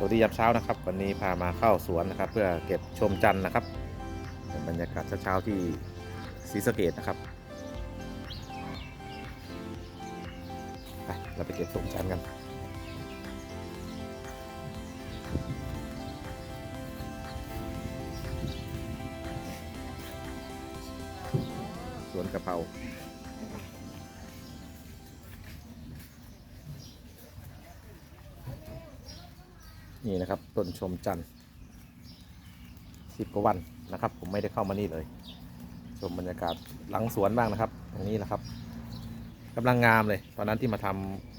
สวัสดียามเช้านะครับ วันนี้พามาเข้าสวนนะครับ เพื่อเก็บชมจันทร์นะครับบรรยากาศเช้าๆที่ศรีสะเกดนะครับไปเราไปเก็บชมจันทร์กันสวนกะเพรา นี่นะครับต้นชมจันทร์สิบกว่าวันนะครับ ผมไม่ได้เข้ามานี่เลย ชมบรรยากาศหลังสวนบ้างนะครับตรงนี้นะครับกำลังงามเลย ตอนนั้นที่มาท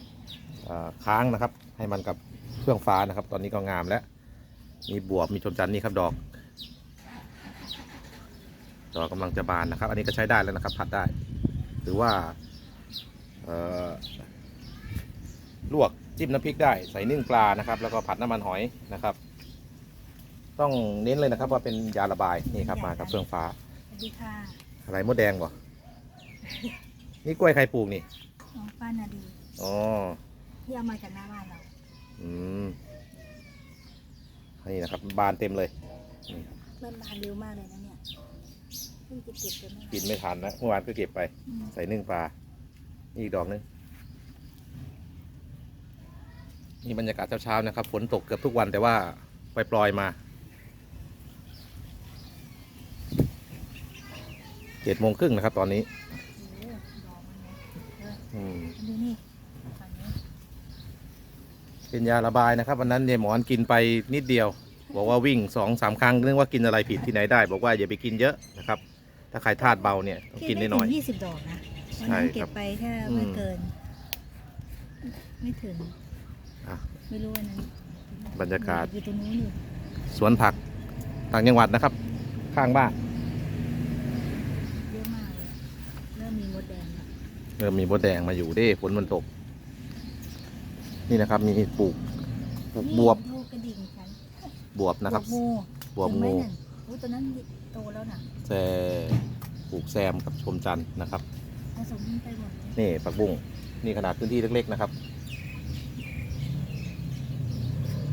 ำเอ่อค้างนะครับ ให้มันกับเครื่องฟ้านะครับ ตอนนี้ก็งามแล้ว มีบวบมีชมจันทร์นี่ครับดอกดอกกำลังจะบานนะครับ อันนี้ก็ใช้ได้แล้วนะครับ ผัดได้ หรือว่าลวก จิ้มน้ำพริกได้ใส่นึ่งปลานะครับ แล้วก็ผัดน้ำมันหอยนะครับ ต้องเน้นเลยนะครับ ว่าเป็นยาระบายนี่ครับมากับเครื่องฟ้าสวัสดีค่ะอะไรมดแดงบ่นี่กล้วยใครปลูกนี่น้องป้านาดีอ๋อที่เอามาจากหน้าบ้านเราอืมนี่นะครับ บานเต็มเลยเริ่มบานเร็วมากเลยนะเนี่ยเพิ่งจะเก็บไปเมื่อกินไม่ทันนะเมื่อวานก็เก็บไป อืม ใส่นึ่งปลานี่อีกดอกนึง นี่บรรยากาศเช้าๆนะครับ ฝนตกเกือบทุกวันแต่ว่าปล่อยๆมาเจ็ดโมงครึ่งนะครับ ตอนนี้โอ้โหดอกมันเนี่ยเอออืมดูนี่ฝั่งนี้เป็นยาระบายนะครับ วันนั้นเนี่ยหมอนกินไปนิดเดียว บอกว่าวิ่งสองสามครั้งนึกว่ากินอะไรผิดที่ไหนได้ บอกว่าอย่าไปกินเยอะนะครับ ถ้าใครธาตุเบาเนี่ยต้องกินน้อยยี่สิบดอกนะวันใช่นั้นคเก็รับบไปแค่อืมไม่เกิน ไม่ถึง อะไม่รู้วันนั้นบรรยากาศอยู่ตรงนู้นอยู่สวนผักต่างจังหวัดนะครับ ข้างบ้านเยอะมากเลยเริ่มมีมดแดงแล้วเริ่มมีมดแดงมาอยู่เด้ฝนมันตก นี่นะครับมีปลูกปลูกบวบนี่ลูกกระดิ่งฉันบวบนะครับบวบงูบวบเห็นไหมงูนั่นอุ้ยตอนนั้นโตแล้วน่ะแซปลูกแซมกับชมจันทร์นะครับ ผสมไปหมดเลยนี่ผักบุ้งนี่ขนาดพื้นที่เล็กๆนะครับ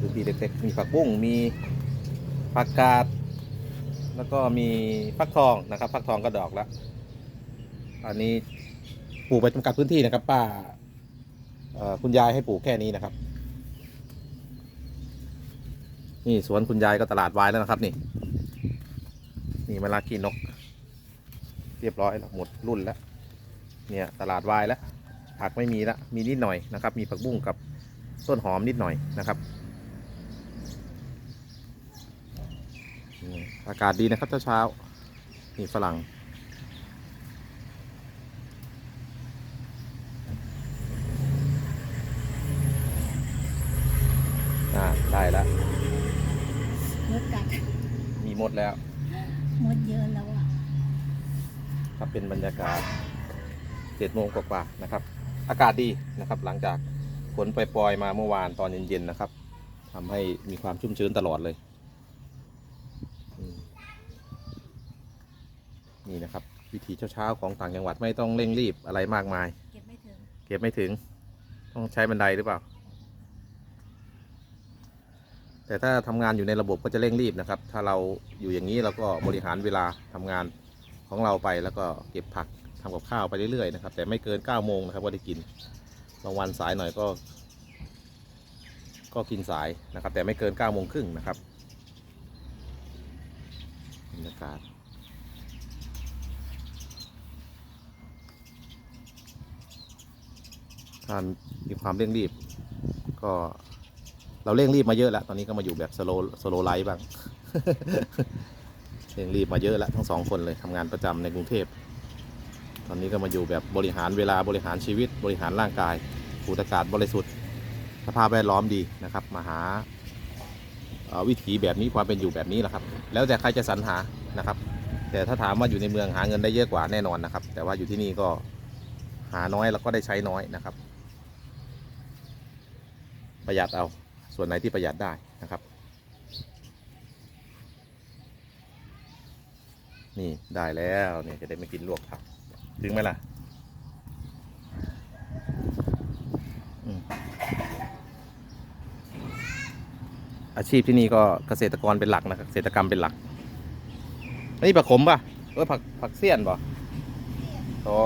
พื้นที่เล็กๆมีผักบุ้งมีผักกาดแล้วก็มีฟักทองนะครับฟักทองก็ดอกแล้วอันนี้ปลูกไปจำกัดพื้นที่นะครับ ป้าคุณยายให้ปลูกแค่นี้นะครับ นี่สวนคุณยายก็ตลาดวายแล้วนะครับ นี่ นี่มาลากีนก เรียบร้อยแล้วหมดรุ่นแล้ว เนี่ยตลาดวายแล้วผักไม่มีละมีนิดหน่อยนะครับ มีผักบุ้งกับต้นหอมนิดหน่อยนะครับ อืมอากาศดีนะครับเช้าๆนี่ฝรั่งอ่าได้แล้วมดกัดมีมดแล้ว มดเยอะแล้วอะครับเป็นบรรยากาศเจ็ดโมงกว่าๆนะครับ อากาศดีนะครับ หลังจากฝนปล่อยๆมาเมื่อวานตอนเย็นๆนะครับทำให้มีความชุ่มชื้นตลอดเลยอืม นี่นะครับ วิถีเช้าๆของต่างจังหวัดไม่ต้องเร่งรีบอะไรมากมาย เก็บไม่ถึง เก็บไม่ถึง ต้องใช้บันไดหรือเปล่า แต่ถ้าทำงานอยู่ในระบบก็จะเร่งรีบนะครับ ถ้าเราอยู่อย่างนี้เราก็บริหารเวลาทำงานของเราไปแล้วก็เก็บผักทำกับข้าวไปเรื่อยๆนะครับ แต่ไม่เกิน9ก้าโมงนะครับก็ได้กินบางวันสายหน่อยก็ ก็กินสายนะครับ แต่ไม่เกิน9ก้าโมงครึ่งนะครับบรรยากาศ ถ้ามีความเร่งรีบ ก็เราเร่งรีบมาเยอะแล้ว ตอนนี้ก็มาอยู่แบบสโลสโลไลฟ์บ้างเร่งรีบมาเยอะแล้วทั้งสองคนเลยทำงานประจำในกรุงเทพ ตอนนี้ก็มาอยู่แบบบริหารเวลาบริหารชีวิต บริหารร่างกายสูดอากาศบริสุทธิ์สภาพแวดล้อมดีนะครับ มาหาวิถีแบบนี้ความเป็นอยู่แบบนี้แหละครับ แล้วแต่ใครจะสรรหานะครับ แต่ถ้าถามว่าอยู่ในเมืองหาเงินได้เยอะกว่าแน่นอนนะครับ แต่ว่าอยู่ที่นี่ก็หาน้อยแล้วก็ได้ใช้น้อยนะครับ ประหยัดเอาส่วนไหนที่ประหยัดได้นะครับ นี่ได้แล้วเนี่ยจะได้ไม่กินลวกผักถึงไหมล่ะอืมอาชีพที่นี่ก็เกษตรกรเป็นหลักนะครับเกษตรกรรมเป็นหลักอันนี่ผักขมป่ะเออผักผักเสี้ยนป่ะอ๋อ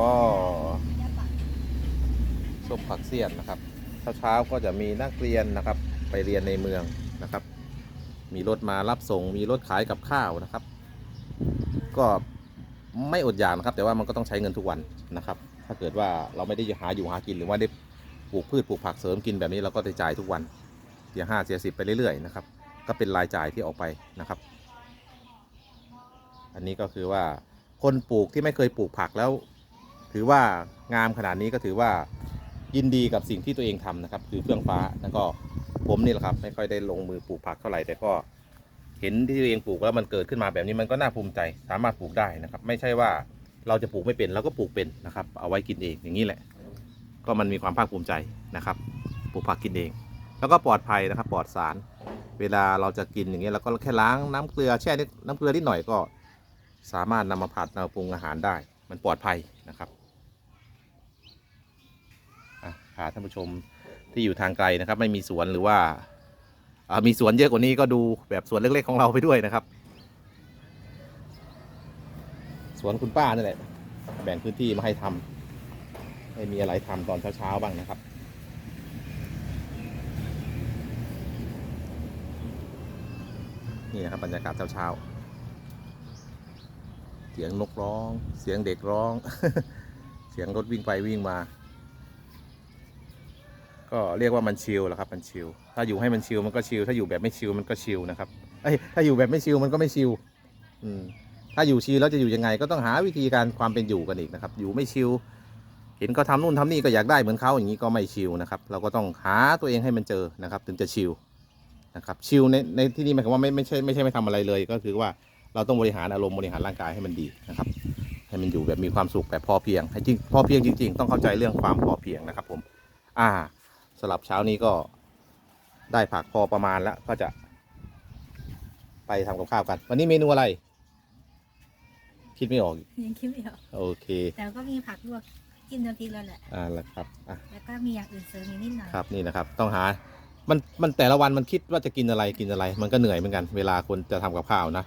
ส้มผักเสี้ยนนะครับ เช้าๆก็จะมีนักเรียนนะครับ ไปเรียนในเมืองนะครับ มีรถมารับส่ง มีรถขายกับข้าวนะครับ ก็ไม่อดอยากนะครับ แต่ว่ามันก็ต้องใช้เงินทุกวันนะครับ ถ้าเกิดว่าเราไม่ได้หาอยู่หากินหรือว่าได้ปลูกพืชปลูกผักเสริมกินแบบนี้เราก็จะจ่ายทุกวันเสียห้าเสียสิบไปเรื่อยๆนะครับ ก็เป็นรายจ่ายที่ออกไปนะครับ อันนี้ก็คือว่าคนปลูกที่ไม่เคยปลูกผักแล้ว ถือว่างามขนาดนี้ก็ถือว่า ยินดีกับสิ่งที่ตัวเองทำนะครับ คือเฟื่องฟ้าแล้วก็ผมนี่แหละครับ ไม่ค่อยได้ลงมือปลูกผักเท่าไหร่แต่ก็เห็นที่ตัวเองปลูกแล้วมันเกิดขึ้นมาแบบนี้มันก็น่าภูมิใจ สามารถปลูกได้นะครับ ไม่ใช่ว่าเราจะปลูกไม่เป็นเราก็ปลูกเป็นนะครับ เอาไว้กินเองอย่างนี้แหละ ก็มันมีความภาคภูมิใจนะครับ ปลูกผักกินเอง แล้วก็ปลอดภัยนะครับ ปลอดสาร เวลาเราจะกินอย่างเงี้ยเราก็แค่ล้างน้ำเกลือแช่นิดน้ำเกลือนิดหน่อยก็ สามารถนำมาผัดนำมาปรุงอาหารได้ มันปลอดภัยนะครับอะพาท่านผู้ชมที่อยู่ทางไกลนะครับ ไม่มีสวนหรือว่ามีสวนเยอะกว่านี้ก็ดูแบบสวนเล็กๆของเราไปด้วยนะครับ สวนคุณป้านี่แหละแบ่งพื้นที่มาให้ทำให้มีอะไรทำตอนเช้าๆบ้างนะครับนี่นะครับบรรยากาศเช้าๆเสียงนกร้อง เสียงเด็กร้อง เสียงรถวิ่งไปวิ่งมา ก็เรียกว่ามันชิลแหละครับมันชิลถ้าอยู่ให้มันชิลมันก็ชิลถ้าอยู่แบบไม่ชิลมันก็ชิลนะครับเอ้ยถ้าอยู่แบบไม่ชิลมันก็ไม่ชิลอืมถ้าอยู่ชิลแล้วจะอยู่ยังไง ก็ต้องหาวิธีการความเป็นอยู่กันอีกนะครับ อยู่ไม่ชิลเห็นเขาทำนู่นทำนี่ก็อยากได้เหมือนเขาอย่างนี้ก็ไม่ชิลนะครับ เราก็ต้องหาตัวเองให้มันเจอนะครับ ถึงจะชิลนะครับชิลในในที่นี้หมายความว่าไม่ไม่ใช่ไม่ใช่ไม่ทำอะไรเลย ก็คือว่าเราต้องบริหารอารมณ์บริหารร่างกายให้มันดีนะครับ ให้มันอยู่แบบมีความสุขแบบพอเพียงให้จริงพอเพียงจริง ๆ ต้องเข้าใจเรื่องความพอเพียงนะครับผม อ่า สำหรับเช้านี้ก็ได้ผักพอประมาณแล้วก็จะ ไปทำกับข้าวกัน วันนี้เมนูอะไร คิดไม่ออก ยังคิดไม่ออกโอเค แต่ก็มีผักลวกจิ้มน้ำพริกแล้วแหละ อ่าแล้วครับอะแล้วก็มีอย่างอื่นเสริมอีกนิดหน่อยครับนี่นะครับ ต้องหา มันมันแต่ละวันมันคิดว่าจะกินอะไรกินอะไร มันก็เหนื่อยเหมือนกัน เวลาคนจะทำกับข้าวนะ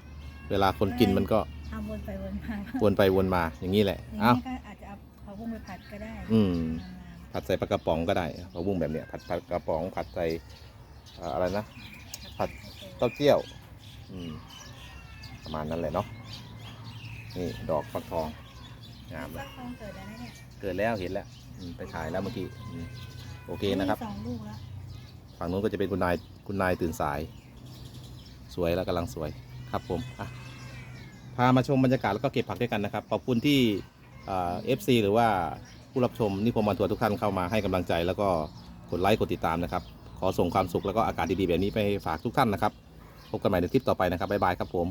เวลาคนกินมันก็ทำวนไปวนมาวนไปวนมาอย่างนี้แหละอย่างเอ้านี้ก็อาจจะเอาผักบุ้งไปผัดก็ได้ อืม อ่า ผัดใส่ปลากระป๋องก็ได้ผักบุ้งแบบเนี้ยผัดปลากระป๋อง ผัดใส่เอ่ออะไรนะ ผัดเต้าเจี้ยวอืมประมาณนั้นแหละเนาะนี่ดอกฟักทองงามเลฟัยกทองเกิดแล้วนะเนี่ยเกิดแล้วเห็นแล้วอืมไปถ่ายแล้วเมื่อกี้อืมโอเคนะครับมีสองลูกแล้วฝั่งนู้นก็จะเป็นคุณนายคุณนายตื่นสาย สวยแล้วกำลังสวยครับผมอะพามาชมบรรยากาศแล้วก็เก็บผักด้วยกันนะครับขอบคุณที่เอฟซีหรือว่า ผู้รับชมนิพมวันทัวร์ทุกท่านเข้ามาให้กำลังใจ แล้วก็กดไลค์กดติดตามนะครับ ขอส่งความสุขแล้วก็อากาศดีๆแบบนี้ไปฝากทุกท่านนะครับ พบกันใหม่ในคลิปต่อไปนะครับบ๊ายบายครับผม